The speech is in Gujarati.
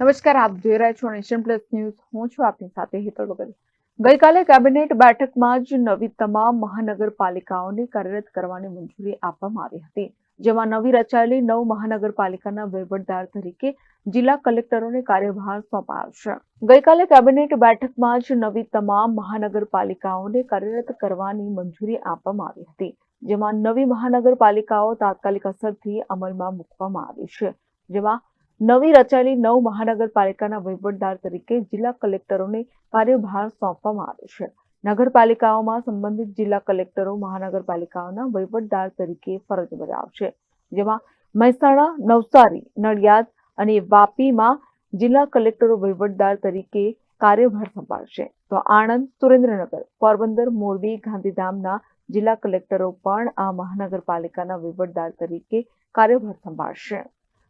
નમસ્કાર, આપ જોઈ રહ્યા છો નેશન પ્લસ ન્યૂઝ. હું છું આપની સાથે હેતલ વગર ગઈકાલે કેબિનેટ બેઠકમાં જ નવી તમામ મહાનગરપાલિકાઓને કાર્યરત કરવાની મંજૂરી આપવામાં આવી હતી. જેમાં નવી રચાયેલી નવ મહાનગરપાલિકાના વહીવટદાર તરીકે જિલ્લા કલેક્ટરોને કાર્યભાર સોંપાયો છે. ગઈકાલે કેબિનેટ બેઠકમાં જ નવી તમામ મહાનગરપાલિકાઓને કાર્યરત કરવાની મંજૂરી આપવામાં આવી હતી. જેમાં નવી મહાનગરપાલિકાઓ તાત્કાલિક અસરથી અમલમાં મૂકવામાં આવી છે. જેમાં નવી રચાયેલી નવ મહાનગરપાલિકાના વહીવટદાર તરીકે જિલ્લા કલેક્ટરોને કાર્યભાર સોંપવામાં આવ્યો છે. નગરપાલિકાઓમાં સંબંધિત જિલ્લા કલેક્ટરો મહાનગરપાલિકાઓના વહીવટદાર તરીકે ફરજ બજાવશે. જેમાં મહેસાણા, નવસારી, નડિયાદ અને વાપીમાં જિલ્લા કલેક્ટરો વહીવટદાર તરીકે કાર્યભાર સંભાળશે. તો આણંદ, સુરેન્દ્રનગર, પોરબંદર, મોરબી, ગાંધીધામના જિલ્લા કલેક્ટરો પણ આ મહાનગરપાલિકાના વહીવટદાર તરીકે કાર્યભાર સંભાળશે.